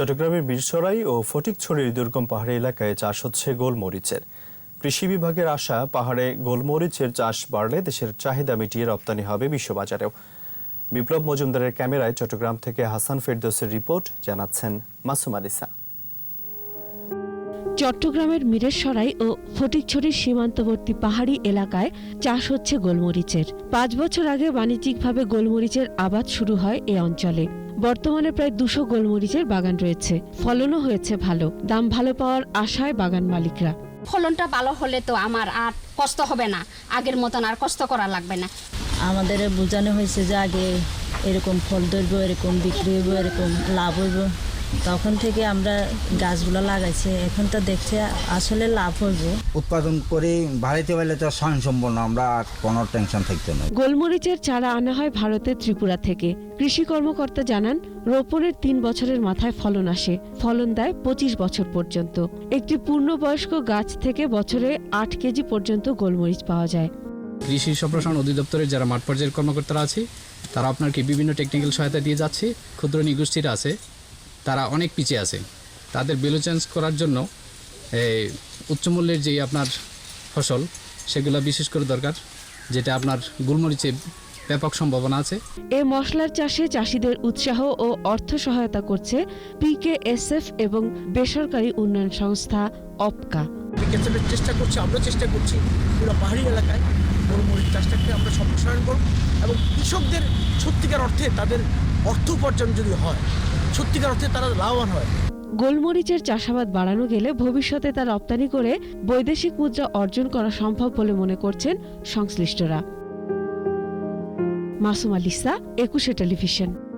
চট্টগ্রামের বীরসরাই ও ফটিকছড়ির দুর্গম পাহাড়ি এলাকায় চাষ হচ্ছে গোলমরিচের। কৃষি বিভাগের আশা, পাহাড়ে গোলমরিচের চাষ বাড়লে দেশের চাহিদা মিটিয়ে রপ্তানি হবে বিশ্ববাজারেও। বিপ্লব মজুমদারের ক্যামেরায় চট্টগ্রাম থেকে হাসান ফেরদৌসের রিপোর্ট জানাচ্ছেন মাসুম আলিসা চট্টগ্রামের মিরেশ্বরাই ও ফটিকছড়ির সীমান্তবর্তী পাহাড়ি এলাকায় চাষ হচ্ছে গোলমরিচের। পাঁচ বছর আগে বাণিজ্যিকভাবে গোলমরিচের আবাদ শুরু হয় এ অঞ্চলে। বর্তমানে প্রায় দুশো গোলমরিচের বাগান রয়েছে। ফলনও হয়েছে ভালো। দাম ভালো পাওয়ার আশায় বাগান মালিকরা। ফলনটা ভালো হলে তো আমার আর কষ্ট হবে না। আগের মতন আর কষ্ট করা লাগবে না। আমাদের বোঝানো হয়েছে যে আগে এরকম ফল ধরবো এরকম বিক্রি হইব এরকম লাভ হইব। তখন থেকে আমরা গাছগুলো লাগাইছি। এখন তো দেখছি আসলে লাভ হইব। উৎপাদন করে বাড়িতে পারলে তো স্বয়ংসম্পন্ন আমরা আর কোনো টেনশন থাকতো না গোলমরিচের চারা আনা হয় ভারতের ত্রিপুরা থেকে। কৃষি কর্মকর্তা জানান রোপণের তিন বছরের মাথায় ফলন আসে। ফলন দেয় পঁচিশ বছর পর্যন্ত। একটি পূর্ণবয়স্ক গাছ থেকে বছরে আট কেজি পর্যন্ত গোলমরিচ পাওয়া যায়। কৃষি সম্প্রসারণ অধিদপ্তরের যারা মাঠ পর্যায়ের কর্মকর্তারা আছে তারা আপনাকে বিভিন্ন টেকনিক্যাল সহায়তা দিয়ে যাচ্ছে। ক্ষুদ্র নিগোষ্ঠীরা আছে। তারা অনেক পিছিয়ে আছে। তাদের ভ্যালু চেঞ্জ করার জন্য এই উচ্চমূল্যের যেই আপনার ফসল সেগুলো বিশেষ করে দরকার যেটা আপনার গুলমরিচে ব্যাপক সম্ভাবনা আছে। এ মশলার চাষে চাষিদের উৎসাহ ও অর্থ সহায়তা করছে পিকেএসএফ এবং বেসরকারি উন্নয়ন সংস্থা অপকা। চেষ্টা করছি আমরা চেষ্টা করছি পুরো পাহাড়ি এলাকায় গোলমরিচ চাষটাকে আমরা সম্প্রসারণ করব এবং কৃষকদের সত্যিকার অর্থে তাদের অর্থ উপার্জন যদি হয় সত্যিকার অর্থে তারা লাভবান হয়। গোলমরিচের চাষাবাদ বাড়ানো গেলে ভবিষ্যতে তা রপ্তানি করে বৈদেশিক মুদ্রা অর্জন করা সম্ভব বলে মনে করছেন সংশ্লিষ্টরা। মাসুম আলিসা একুশে টেলিভিশন।